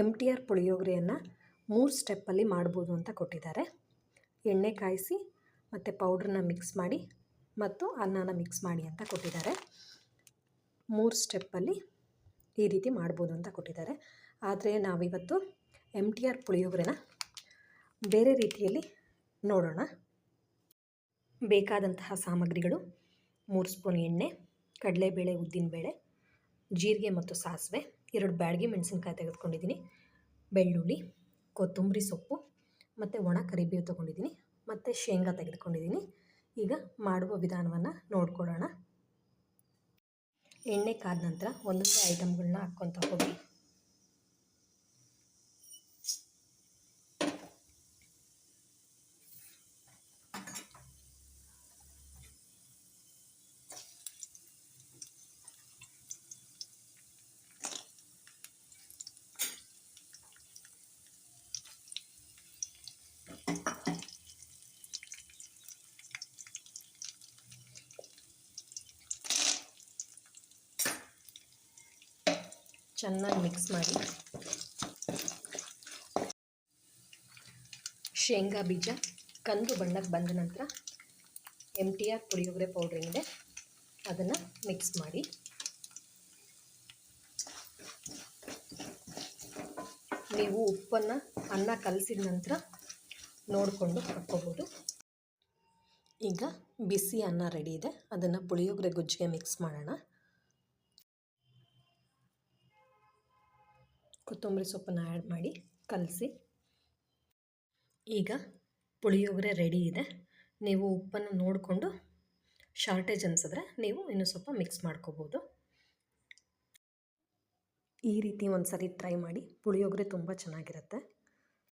M T R ಪುಳಿಯೋಗರೆಯನ್ನು ಮೂರು ಸ್ಟೆಪ್ಪಲ್ಲಿ ಮಾಡ್ಬೋದು ಅಂತ ಕೊಟ್ಟಿದ್ದಾರೆ. ಎಣ್ಣೆ ಕಾಯಿಸಿ ಮತ್ತು ಪೌಡ್ರನ್ನ ಮಿಕ್ಸ್ ಮಾಡಿ ಮತ್ತು ಅನ್ನನ ಮಿಕ್ಸ್ ಮಾಡಿ ಅಂತ ಕೊಟ್ಟಿದ್ದಾರೆ. ಮೂರು ಸ್ಟೆಪ್ಪಲ್ಲಿ ಈ ರೀತಿ ಮಾಡ್ಬೋದು ಅಂತ ಕೊಟ್ಟಿದ್ದಾರೆ. ಆದರೆ ನಾವಿವತ್ತು ಎಂ ಟಿ ಆರ್ ಪುಳಿಯೋಗರೆನ ಬೇರೆ ರೀತಿಯಲ್ಲಿ ನೋಡೋಣ. ಬೇಕಾದಂತಹ ಸಾಮಗ್ರಿಗಳು ಮೂರು ಸ್ಪೂನ್ ಎಣ್ಣೆ, ಕಡಲೆಬೇಳೆ, ಉದ್ದಿನಬೇಳೆ, ಜೀರಿಗೆ ಮತ್ತು ಸಾಸಿವೆ. ಎರಡು ಬ್ಯಾಡಗಿ ಮೆಣಸಿನ್ಕಾಯಿ ತೆಗೆದುಕೊಂಡಿದ್ದೀನಿ. ಬೆಳ್ಳುಳ್ಳಿ, ಕೊತ್ತಂಬರಿ ಸೊಪ್ಪು, ಮತ್ತು ಒಣ ಕರಿಬೇವು ತೊಗೊಂಡಿದ್ದೀನಿ, ಮತ್ತು ಶೇಂಗಾ ತೆಗೆದುಕೊಂಡಿದ್ದೀನಿ. ಈಗ ಮಾಡುವ ವಿಧಾನವನ್ನು ನೋಡ್ಕೊಳ್ಳೋಣ. ಎಣ್ಣೆ ಕಾದ ನಂತರ ಒಂದೊಂದೇ ಐಟಮ್ಗಳನ್ನ ಹಾಕ್ಕೊತ ಹೋಗಿ. ಚೆನ್ನಾಗಿ ಮಿಕ್ಸ್ ಮಾಡಿ. ಶೇಂಗಾ ಬೀಜ ಕಂದು ಬಣ್ಣಕ್ಕೆ ಬಂದ ನಂತರ M T R puliyogare powder ಏನಿದೆ ಅದನ್ನು ಮಿಕ್ಸ್ ಮಾಡಿ. ನೀವು ಉಪ್ಪನ್ನು ಅನ್ನ ಕಲಸಿದ ನಂತರ ನೋಡಿಕೊಂಡು ಹಾಕ್ಕೋಬೋದು. ಈಗ ಬಿಸಿ ಅನ್ನ ರೆಡಿ ಇದೆ. ಅದನ್ನು ಪುಳಿಯೋಗರೆ ಗುಜ್ಜಿಗೆ ಮಿಕ್ಸ್ ಮಾಡೋಣ. ಕೊತ್ತಂಬರಿ ಸೊಪ್ಪನ್ನು ಆ್ಯಡ್ ಮಾಡಿ ಕಲಸಿ. ಈಗ ಪುಳಿಯೋಗರೆ ರೆಡಿ ಇದೆ. ನೀವು ಉಪ್ಪನ್ನು ನೋಡಿಕೊಂಡು ಶಾರ್ಟೇಜ್ ಅನಿಸಿದ್ರೆ ನೀವು ಇನ್ನೂ ಸ್ವಲ್ಪ ಮಿಕ್ಸ್ ಮಾಡ್ಕೋಬೋದು. ಈ ರೀತಿ ಒಂದು ಸರಿ ಟ್ರೈ ಮಾಡಿ. ಪುಳಿಯೋಗರೆ ತುಂಬ ಚೆನ್ನಾಗಿರುತ್ತೆ.